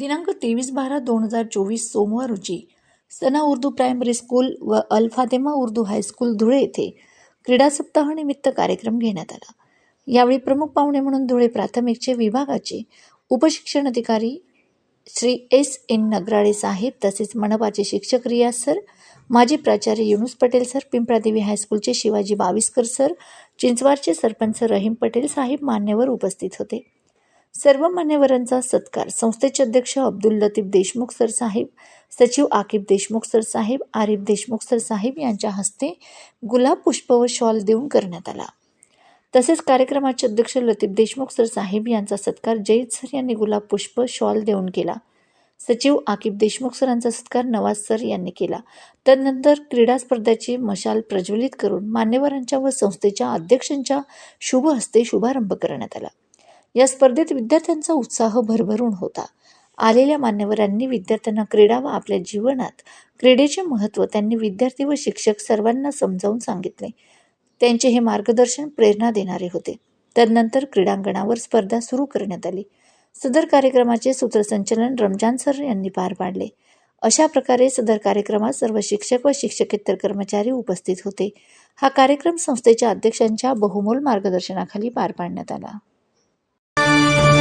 दिनांक तेवीस बारा दोन हजार चोवीस सोमवार रोजी सना उर्दू प्रायमरी स्कूल व अल फातेमा उर्दू हायस्कूल धुळे येथे क्रीडा सप्ताहानिमित्त कार्यक्रम घेण्यात आला. यावेळी प्रमुख पाहुणे म्हणून धुळे प्राथमिकचे विभागाचे उपशिक्षण अधिकारी श्री एस एन नगराळे साहेब तसेच मनपाचे शिक्षक रियाज सर माजी प्राचार्य युनुस पटेल सर पिंपळादेवी हायस्कूलचे शिवाजी बाविस्कर सर चिंचवाडचे सरपंच रहीम पटेल साहेब मान्यवर उपस्थित होते. सर्व मान्यवरांचा सत्कार. संस्थेचे अध्यक्ष अब्दुल लतीफ देशमुख सर साहेब सचिव आकिब देशमुख सर साहेब आरिफ देशमुख सर साहेब यांच्या हस्ते गुलाब पुष्प व शॉल देऊन करण्यात आला. तसेच कार्यक्रमाचे अध्यक्ष लतीफ देशमुख सर साहेब यांचा सत्कार जयद सर यांनी गुलाब पुष्प शॉल देऊन केला. सचिव आकिब देशमुख सरांचा सत्कार नवाज सर यांनी केला. तदनंतर क्रीडा स्पर्धेची मशाल प्रज्वलित करून मान्यवरांच्या व संस्थेच्या अध्यक्षांच्या शुभ हस्ते शुभारंभ करण्यात आला. या स्पर्धेत विद्यार्थ्यांचा उत्साह भरभरून होता. आलेल्या मान्यवरांनी विद्यार्थ्यांना क्रीडा व आपल्या जीवनात क्रीडेचे महत्त्व त्यांनी विद्यार्थी व शिक्षक सर्वांना समजावून सांगितले. त्यांचे हे मार्गदर्शन प्रेरणा देणारे होते. तदनंतर क्रीडांगणावर स्पर्धा सुरू करण्यात आली. सदर कार्यक्रमाचे सूत्रसंचलन रमजान सर यांनी पार पाडले. अशा प्रकारे सदर कार्यक्रमात सर्व शिक्षक व शिक्षकेतर कर्मचारी उपस्थित होते. हा कार्यक्रम संस्थेच्या अध्यक्षांच्या बहुमोल मार्गदर्शनाखाली पार पाडण्यात आला. Música